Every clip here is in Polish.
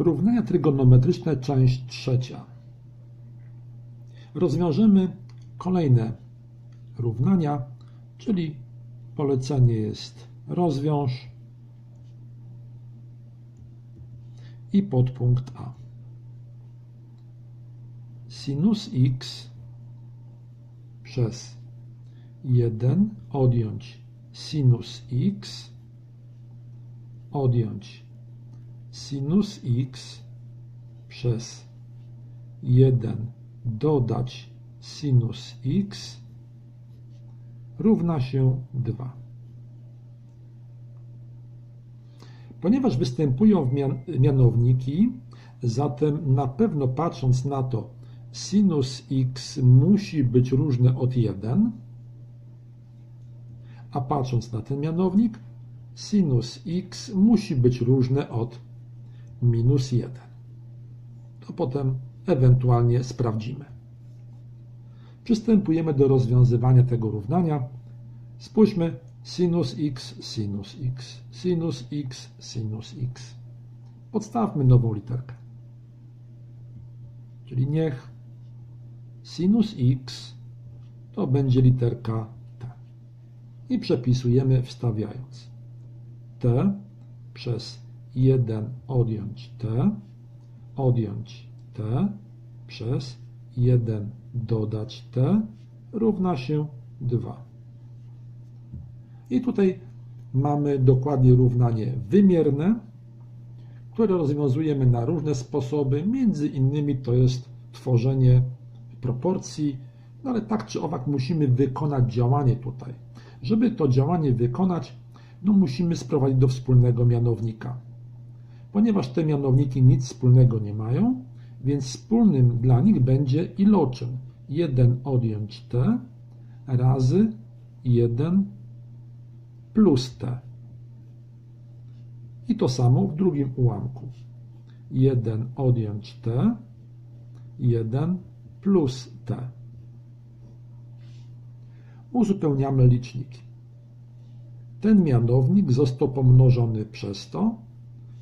Równania trygonometryczne, część trzecia. Rozwiążemy kolejne równania, czyli polecenie jest rozwiąż i podpunkt A. Sinus x przez 1 odjąć sinus x odjąć sinus x przez 1 dodać sinus x równa się 2. Ponieważ występują w mian mianowniki, zatem na pewno patrząc na to, sinus x musi być różne od 1, a patrząc na ten mianownik, sinus x musi być różne od minus 1. To potem ewentualnie sprawdzimy. Przystępujemy do rozwiązywania tego równania. Spójrzmy sinus x, sinus x, sinus x, sinus x. Podstawmy nową literkę. Czyli niech sinus x to będzie literka t. I przepisujemy wstawiając t przez 1 odjąć t, odjąć t przez 1 dodać t równa się 2. I tutaj mamy dokładnie równanie wymierne, które rozwiązujemy na różne sposoby. Między innymi to jest tworzenie proporcji, no ale tak czy owak musimy wykonać działanie tutaj. Żeby to działanie wykonać, no musimy sprowadzić do wspólnego mianownika. Ponieważ te mianowniki nic wspólnego nie mają, więc wspólnym dla nich będzie iloczyn 1 odjąć t razy 1 plus t. I to samo w drugim ułamku. 1 odjąć t, 1 plus t. Uzupełniamy liczniki. Ten mianownik został pomnożony przez to,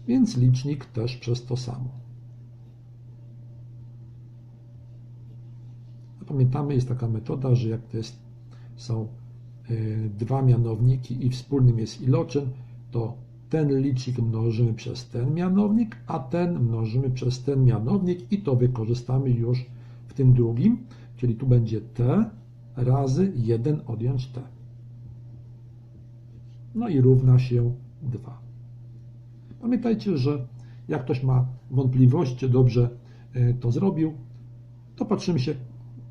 więc licznik też przez to samo. Pamiętamy, jest taka metoda, że jak to jest, są y, dwa mianowniki i wspólnym jest iloczyn, to ten licznik mnożymy przez ten mianownik, a ten mnożymy przez ten mianownik i to wykorzystamy już w tym drugim, czyli tu będzie t razy 1 odjąć t. No i równa się 2. Pamiętajcie, że jak ktoś ma wątpliwości, czy dobrze y, to zrobił, to patrzymy się,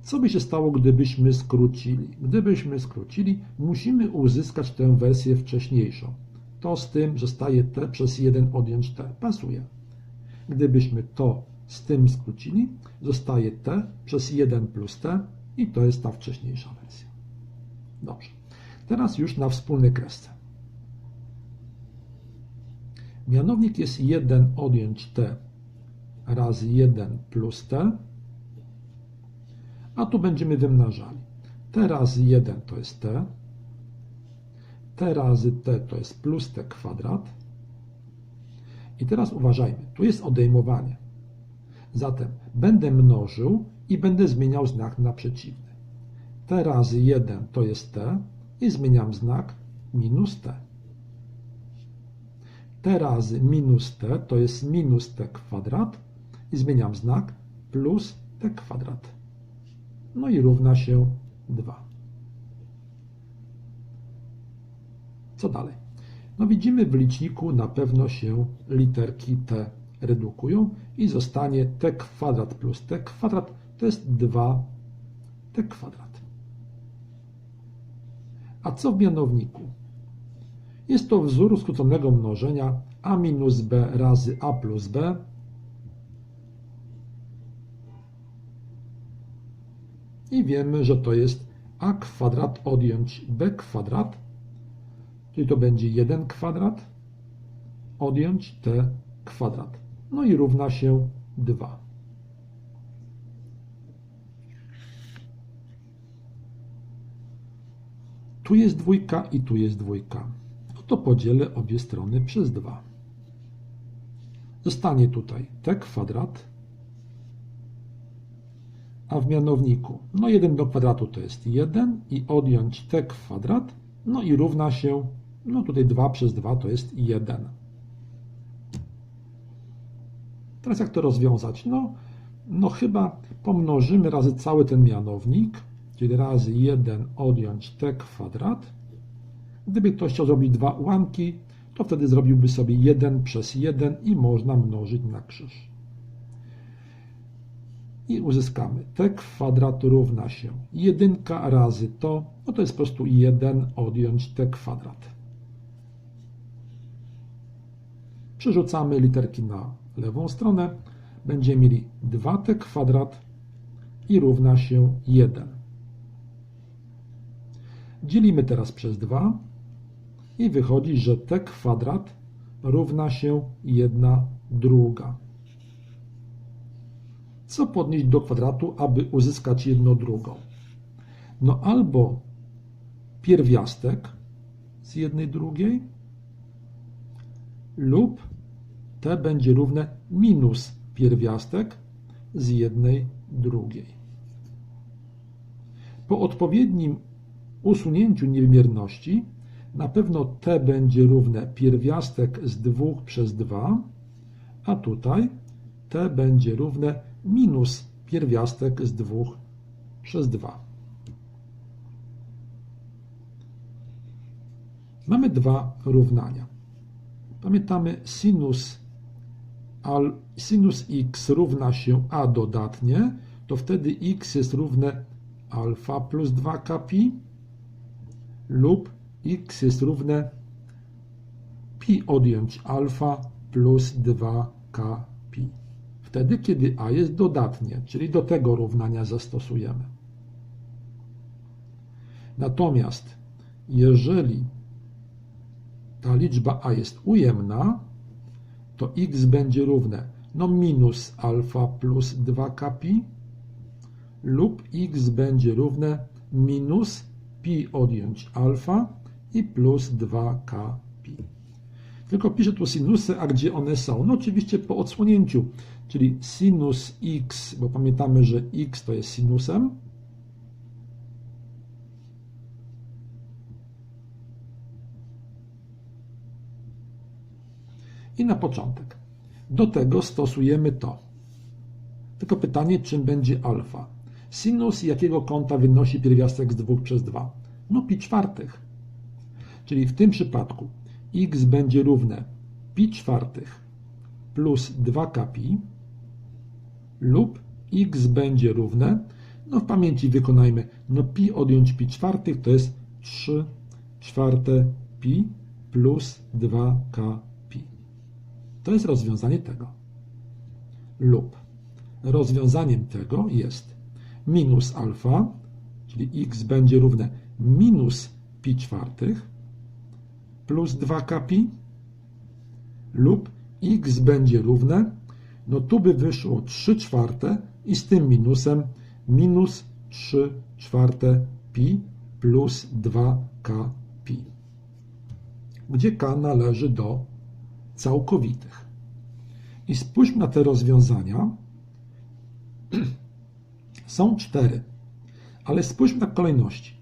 co by się stało, gdybyśmy skrócili? Gdybyśmy skrócili, musimy uzyskać tę wersję wcześniejszą. To z tym, że staje t przez 1 odjąć t. Pasuje. Gdybyśmy to z tym skrócili, zostaje t przez 1 plus t i to jest ta wcześniejsza wersja. Dobrze. Teraz już na wspólny kresce. Mianownik jest 1 odjąć t razy 1 plus t a tu będziemy wymnażali. t razy 1 to jest t, t razy t to jest plus t kwadrat. I teraz uważajmy, tu jest odejmowanie. Zatem będę mnożył i będę zmieniał znak na przeciwny. t razy 1 to jest t i zmieniam znak minus t. razy minus t to jest minus t kwadrat i zmieniam znak plus t kwadrat no i równa się 2. Co dalej? No widzimy w liczniku na pewno się literki t redukują i zostanie t kwadrat plus t kwadrat to jest 2 t kwadrat. A co w mianowniku? Jest to wzór skróconego mnożenia a minus b razy a plus b i wiemy, że to jest a kwadrat odjąć b kwadrat, czyli to będzie 1 kwadrat odjąć t kwadrat. No i równa się 2. Tu jest dwójka i tu jest dwójka. To podzielę obie strony przez 2. zostanie tutaj t kwadrat, a w mianowniku, no 1 do kwadratu to jest 1 i odjąć t kwadrat, no i równa się, no tutaj 2 przez 2 to jest 1. Teraz jak to rozwiązać? No, no chyba pomnożymy razy cały ten mianownik, czyli razy 1 odjąć t kwadrat. Gdyby ktoś chciał zrobić dwa ułamki, to wtedy zrobiłby sobie 1 przez 1 i można mnożyć na krzyż. I uzyskamy t kwadrat równa się 1 razy to, no to jest po prostu 1 odjąć t kwadrat. Przerzucamy literki na lewą stronę. Będziemy mieli 2t kwadrat i równa się 1. Dzielimy teraz przez 2 i wychodzi, że t kwadrat równa się 1 druga. Co podnieść do kwadratu, aby uzyskać 1 drugą? No albo pierwiastek z jednej drugiej lub t będzie równe minus pierwiastek z jednej drugiej. Po odpowiednim usunięciu niewymierności na pewno t będzie równe pierwiastek z 2 przez 2, a tutaj t będzie równe minus pierwiastek z 2 przez 2. Mamy dwa równania. Pamiętamy sinus, al, sinus x równa się a dodatnie, to wtedy x jest równe alfa plus 2k pi lub x jest równe pi odjąć alfa plus 2k pi. Wtedy, kiedy a jest dodatnie, czyli do tego równania zastosujemy. Natomiast jeżeli ta liczba a jest ujemna, to x będzie równe no minus alfa plus 2k pi lub x będzie równe minus pi odjąć alfa i plus 2k pi. Tylko piszę tu sinusy, a gdzie one są? No oczywiście po odsłonięciu, czyli sinus x, bo pamiętamy, że x to jest sinusem, I na początek. Do tego stosujemy to. Tylko pytanie, czym będzie alfa? Sinus jakiego kąta wynosi pierwiastek z 2 przez 2? No pi czwartych. Czyli w tym przypadku x będzie równe pi czwartych plus 2k pi lub x będzie równe, no w pamięci wykonajmy, no pi odjąć pi czwartych to jest 3 czwarte pi plus 2k pi. To jest rozwiązanie tego. Lub rozwiązaniem tego jest minus alfa, czyli x będzie równe minus pi czwartych plus 2k pi lub x będzie równe, no tu by wyszło 3 czwarte i z tym minusem minus 3 czwarte pi plus 2k pi, gdzie k należy do całkowitych. I spójrzmy na te rozwiązania. Są cztery, ale spójrzmy na kolejności.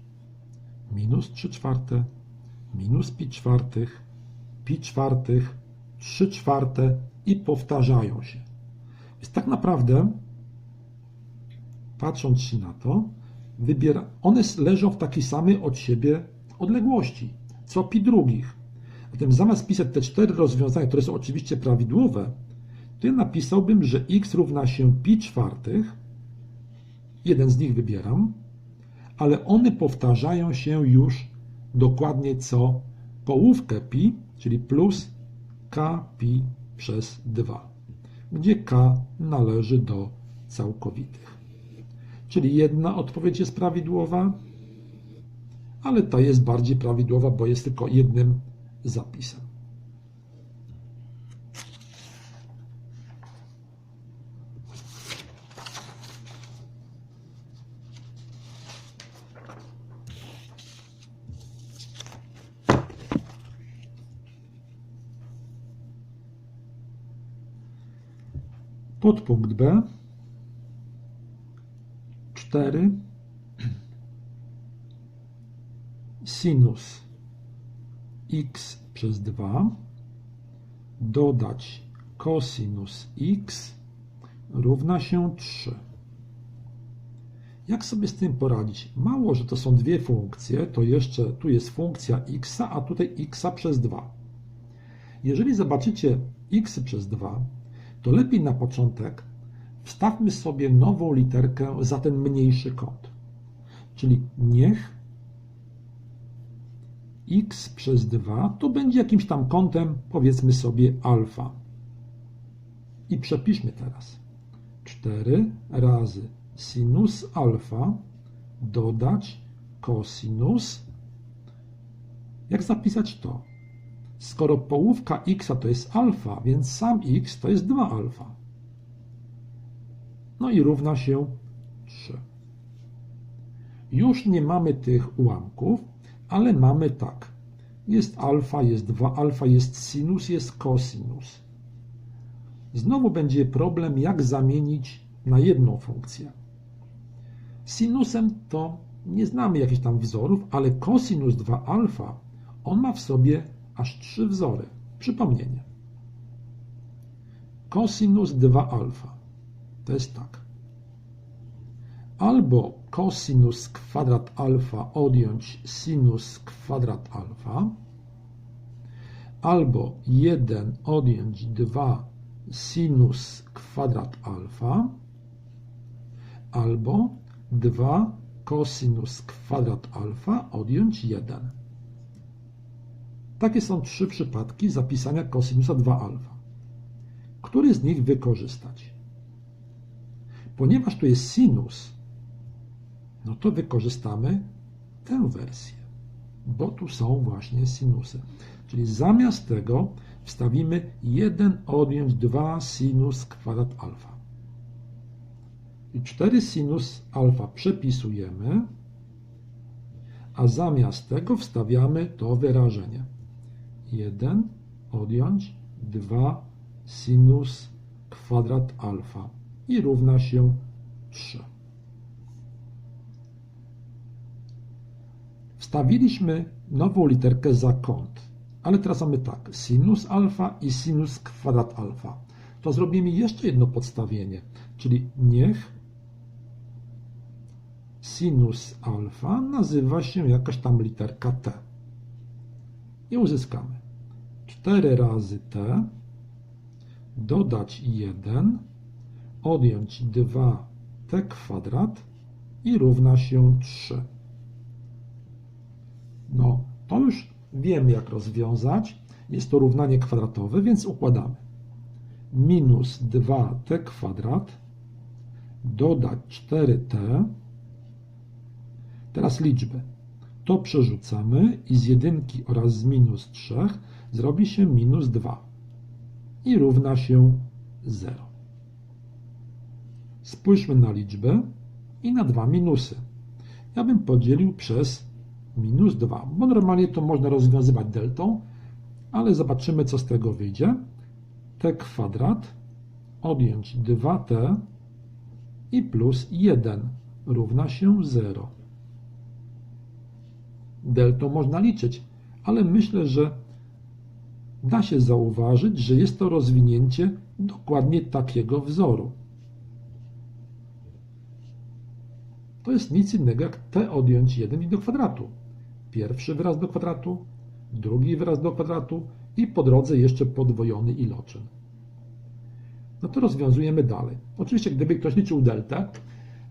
Minus 3 czwarte, minus pi czwartych, pi czwartych, 3 czwarte i powtarzają się. Więc tak naprawdę, patrząc się na to, wybiera, one leżą w takiej samej od siebie odległości, co pi drugich. Zatem zamiast pisać te cztery rozwiązania, które są oczywiście prawidłowe, to ja napisałbym, że x równa się pi czwartych, jeden z nich wybieram, ale one powtarzają się już dokładnie co połówkę pi, czyli plus k pi przez 2, gdzie k należy do całkowitych. Czyli jedna odpowiedź jest prawidłowa, ale ta jest bardziej prawidłowa, bo jest tylko jednym zapisem. Podpunkt B 4 sinus x przez 2 dodać cosinus x równa się 3. Jak sobie z tym poradzić? Mało, że to są dwie funkcje, to jeszcze tu jest funkcja x, a tutaj x przez 2. Jeżeli zobaczycie x przez 2, to lepiej na początek wstawmy sobie nową literkę za ten mniejszy kąt. Czyli niech x przez 2 to będzie jakimś tam kątem, powiedzmy sobie alfa. I przepiszmy teraz. 4 razy sinus alfa dodać cosinus. Jak zapisać to? Skoro połówka x to jest alfa, więc sam x to jest 2 alfa. No i równa się 3. Już nie mamy tych ułamków, ale mamy tak. Jest alfa, jest 2 alfa, jest sinus, jest cosinus. Znowu będzie problem, jak zamienić na jedną funkcję. Sinusem to nie znamy jakichś tam wzorów, ale cosinus 2 alfa, on ma w sobie aż trzy wzory. Przypomnienie. Cosinus 2 alfa to jest tak. Albo cosinus kwadrat alfa odjąć sinus kwadrat alfa, albo 1 odjąć 2 sinus kwadrat alfa, albo 2 cosinus kwadrat alfa odjąć 1. Takie są trzy przypadki zapisania kosinusa 2 alfa. Który z nich wykorzystać? Ponieważ tu jest sinus, no to wykorzystamy tę wersję, bo tu są właśnie sinusy. Czyli zamiast tego wstawimy 1 odjąć 2 sinus kwadrat alfa. I 4 sinus alfa przepisujemy, a zamiast tego wstawiamy to wyrażenie. 1 odjąć 2 sinus kwadrat alfa i równa się 3. Wstawiliśmy nową literkę za kąt, ale teraz mamy tak, sinus alfa i sinus kwadrat alfa. To zrobimy jeszcze jedno podstawienie, czyli niech sinus alfa nazywa się jakaś tam literka t. I uzyskamy 4 razy t dodać 1 odjąć 2t kwadrat i równa się 3. No, to już wiemy jak rozwiązać. Jest to równanie kwadratowe, więc układamy. Minus 2t kwadrat dodać 4t. Teraz liczby. To przerzucamy i z jedynki oraz z minus 3 zrobi się minus 2 i równa się 0. Spójrzmy na liczbę i na dwa minusy. Ja bym podzielił przez minus 2, bo normalnie to można rozwiązywać deltą, ale zobaczymy, co z tego wyjdzie. t kwadrat odjąć 2t i plus 1 równa się 0. Deltą można liczyć, ale myślę, że da się zauważyć, że jest to rozwinięcie dokładnie takiego wzoru. to jest nic innego jak t odjąć 1 i do kwadratu. Pierwszy wyraz do kwadratu, drugi wyraz do kwadratu i po drodze jeszcze podwojony iloczyn. No to rozwiązujemy dalej. Oczywiście, gdyby ktoś liczył deltę,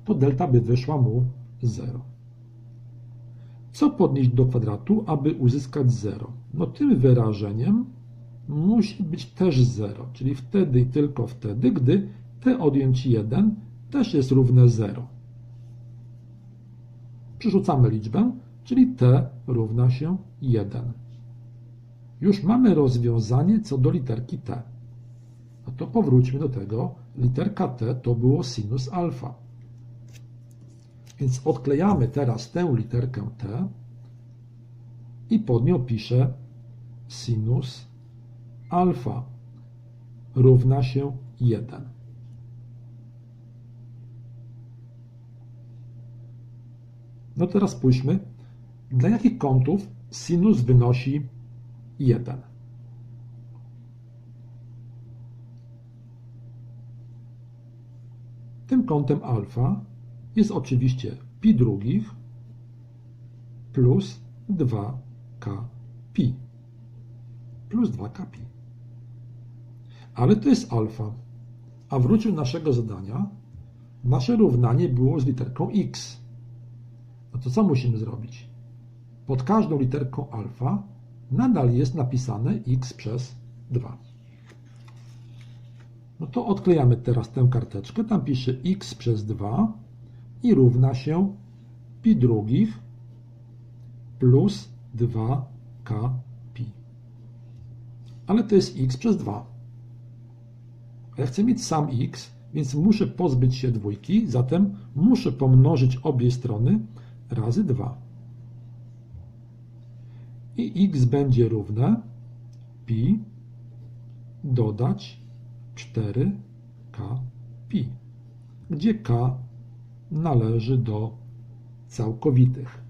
to delta by wyszła mu 0. Co podnieść do kwadratu, aby uzyskać 0? No tym wyrażeniem musi być też 0, czyli wtedy i tylko wtedy, gdy t odjąć 1 też jest równe 0 przerzucamy liczbę, czyli t równa się 1. Już mamy rozwiązanie co do literki t. No to powróćmy do tego. Literka t to było sinus alfa. Więc odklejamy teraz tę literkę T i pod nią piszę sinus alfa równa się 1. No teraz spójrzmy, dla jakich kątów sinus wynosi 1. Tym kątem alfa jest oczywiście pi drugich plus 2k pi. Plus 2k pi. Ale to jest alfa. A wrócił naszego zadania. Nasze równanie było z literką x. No to co musimy zrobić? Pod każdą literką alfa nadal jest napisane x przez 2. No to odklejamy teraz tę karteczkę. Tam pisze x przez 2 i równa się pi drugich plus 2k pi. Ale to jest x przez 2. A ja chcę mieć sam x, więc muszę pozbyć się dwójki, zatem muszę pomnożyć obie strony razy 2. I x będzie równe pi dodać 4k pi, gdzie k należy do całkowitych.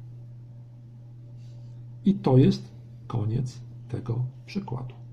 I to jest koniec tego przykładu.